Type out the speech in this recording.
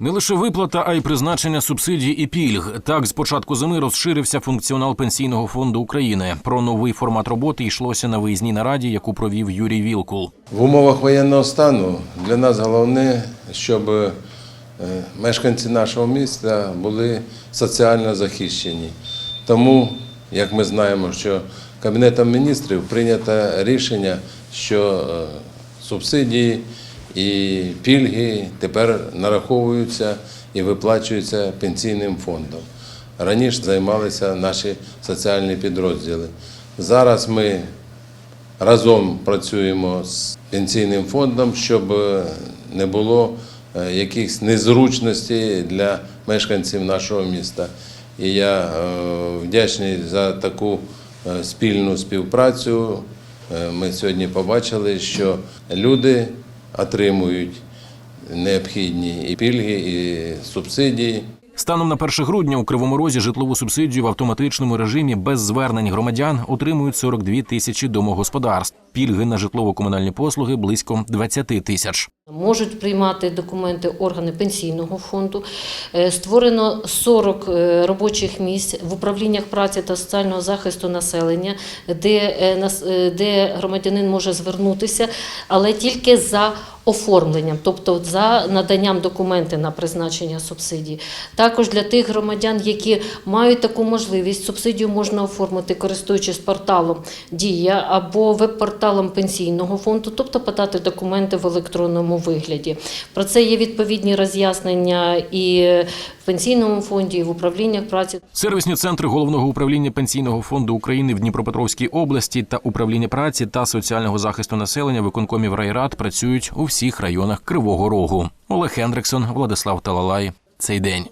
Не лише виплата, а й призначення субсидій і пільг. Так, з початку зими розширився функціонал пенсійного фонду України. Про новий формат роботи йшлося на виїзній нараді, яку провів Юрій Вілкул. В умовах воєнного стану для нас головне, щоб е, мешканці нашого міста були соціально захищені. Тому, як ми знаємо, що Кабінетом міністрів прийнято рішення, що е, субсидії і пільги тепер нараховуються і виплачуються пенсійним фондом. Раніше займалися наші соціальні підрозділи. Зараз ми разом працюємо з пенсійним фондом, щоб не було е, якихось незручностей для мешканців нашого міста. І я е, вдячний за таку е, спільну співпрацю. Ми сьогодні побачили, що люди отримують необхідні і пільги, і субсидії. Станом на 1 грудня у Кривому Розі житлову субсидію в автоматичному режимі без звернень громадян отримують 42 тисячі домогосподарств. Пільги на житлово-комунальні послуги близько 20 тисяч. Можуть приймати документи органи пенсійного фонду. Е, Створено 40 е, робочих місць в управліннях праці та соціального захисту населення, де, е, де громадянин може звернутися, але тільки за оформленням, тобто за наданням документів на призначення субсидії. Також для тих громадян, які мають таку можливість, субсидію можна оформити, користуючись порталом Дія або веб-порталом пенсійного фонду, тобто подати документи в електронному вигляді. Про це є відповідні роз'яснення і в пенсійному фонді, і в управліннях праці. Сервісні центри головного управління пенсійного фонду України в Дніпропетровській області та управління праці та соціального захисту населення виконкомів райрад працюють у всіх районах Кривого Рогу. Олег Хендриксон, Владислав Талалай. Цей день.